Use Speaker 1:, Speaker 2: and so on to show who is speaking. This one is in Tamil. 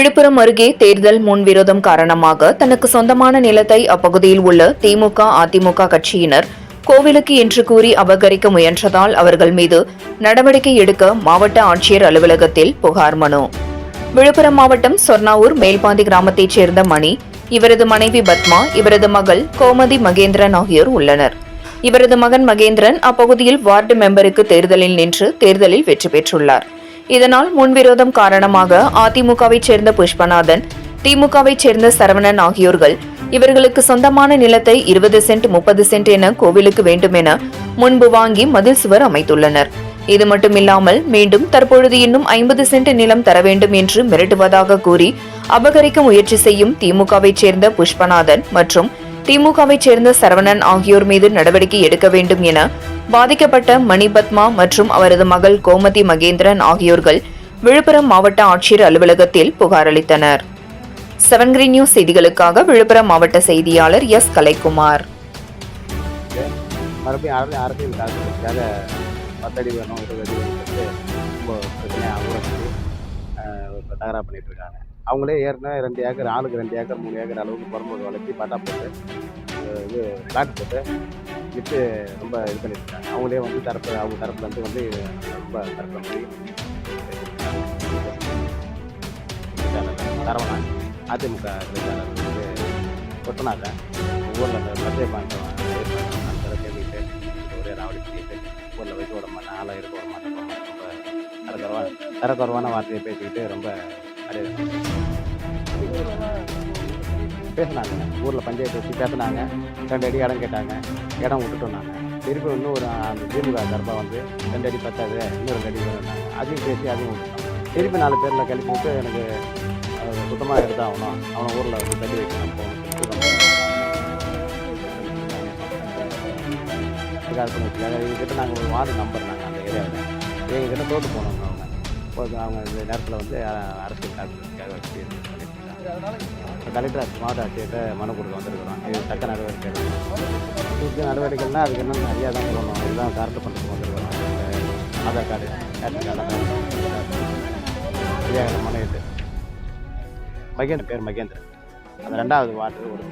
Speaker 1: விழுப்புரம் அருகே தேர்தல் முன்விரோதம் காரணமாக தனக்கு சொந்தமான நிலத்தை அப்பகுதியில் உள்ள திமுக அதிமுக கட்சியினர் கோவிலுக்கு என்று கூறி அபகரிக்க முயன்றதால் அவர்கள் மீது நடவடிக்கை எடுக்க மாவட்ட ஆட்சியர் அலுவலகத்தில் புகார் மனு. விழுப்புரம் மாவட்டம் சொர்ணாவூர் மேல்பாந்தி கிராமத்தைச் சேர்ந்த மணி இவரது மனைவி பத்மா இவரது மகள் கோமதி மகேந்திரன் ஆகியோர் உள்ளனர். இவரது மகன் மகேந்திரன் அப்பகுதியில் வார்டு மெம்பருக்கு தேர்தலில் நின்று தேர்தலில் வெற்றி பெற்றுள்ளார். இதனால் முன்விரோதம் காரணமாக அதிமுகவைச் சேர்ந்த புஷ்பநாதன் திமுகவைச் சேர்ந்த சரவணன் ஆகியோர்கள் இவர்களுக்கு சொந்தமான நிலத்தை இருபது சென்ட் முப்பது சென்ட் என கோவிலுக்கு வேண்டும் என முன்பு வாங்கி மதில் சுவர் அமைத்துள்ளனர். இது மட்டுமில்லாமல் மீண்டும் தற்பொழுது இன்னும் ஐம்பது சென்ட் நிலம் தர வேண்டும் என்று மிரட்டுவதாக கூறி அபகரிக்க முயற்சி செய்யும் திமுகவைச் சேர்ந்த புஷ்பநாதன் மற்றும் திமுகவைச் சேர்ந்த சரவணன் ஆகியோர் மீது நடவடிக்கை எடுக்க வேண்டும் என பாதிக்கப்பட்ட மணிபத்மா மற்றும் அவரது மகள் கோமதி மகேந்திரன் ஆகியோர்கள் விழுப்புரம் மாவட்ட ஆட்சியர் அலுவலகத்தில் புகார் அளித்தனர். செவன் நியூஸ் செய்திகளுக்காக விழுப்புரம் மாவட்ட செய்தியாளர் எஸ். கலைக்குமார்.
Speaker 2: மறுபடியும் அரசியல் பத்தடி வேணும் இருபது அடி வேணும்னு ரொம்ப பிரச்சனையாக ஊரடங்கு தகராறு இருக்காங்க. அவங்களே ஏற்கனவே ரெண்டு ஏக்கர் ஆளுக்கு ரெண்டு ஏக்கர் மூணு ஏக்கர் அளவுக்கு புறம்போக்கு வளர்த்தி பட்டா போட்டு இது பிளாட் போட்டு விற்று ரொம்ப இது பண்ணியிருக்காங்க. அவங்களே வந்து தரப்பு அவங்க தரப்புலேருந்து வந்து ரொம்ப தரப்பு மாதிரி தரவனா அதிமுக வேட்பாளர் வந்து கொட்டினாங்க ஊரில் அந்த பச்சை பாண்டம் அந்த கேட்டுக்கிட்டு ஒரே ராவடி பண்ணிட்டு ஊரில் வைக்க விட மாட்டேன் ஆளாக இருக்க விட மாட்டேன். ரொம்ப தரக்குறவா தரக்குறவான வார்த்தையை பேசிக்கிட்டு ரொம்ப அப்படியே பேசினாங்க. ஊரில் பஞ்சாயத்து வச்சு பேசினாங்க. ரெண்டு அடி இடம் கேட்டாங்க. இடம் விட்டுட்டோம் நாங்கள் திருப்பி இன்னும் ஒரு அந்த திமுக தரப்பாக வந்து ரெண்டு அடி பத்தாது இன்னும் ரெண்டு அடி வேணும்னாங்க அதையும் பேசி அதையும் விட்டுட்டோம். திருப்பி நாலு பேரில் கிளப்பி விட்டு எனக்கு சுத்தமாக எடுத்து ஆகணும் அவனை ஊரில் வந்து தள்ளி வைக்கணும். போகணும் எங்ககிட்ட நாங்கள் ஒரு வார்டு நம்பர் நாங்கள் அந்த ஏரியாவில். எங்ககிட்ட தோட்டு போனோம் அவங்க. அவங்க இந்த நேரத்தில் வந்து அஹ், அரசியல் காட்டுறதுக்காக வச்சு கலெக்டர் மாவட்ட ஆட்சியர்கிட்ட மனு கொடுக்க வந்திருக்கிறோம். இது தக்க நடவடிக்கை எடுக்கணும். இதுக்கு நடவடிக்கைன்னா அதுக்கு இன்னும் நிறையா தான் சொல்லணும். இதுதான் கரெக்ட் பண்ணுறதுக்கு வந்திருக்கிறோம். ஆதார் கார்டு ரேஷன் கார்டு ஐயாயிரம் மனை இது பேர் மகேந்திரன். அந்த ரெண்டாவது வார்டு ஒரு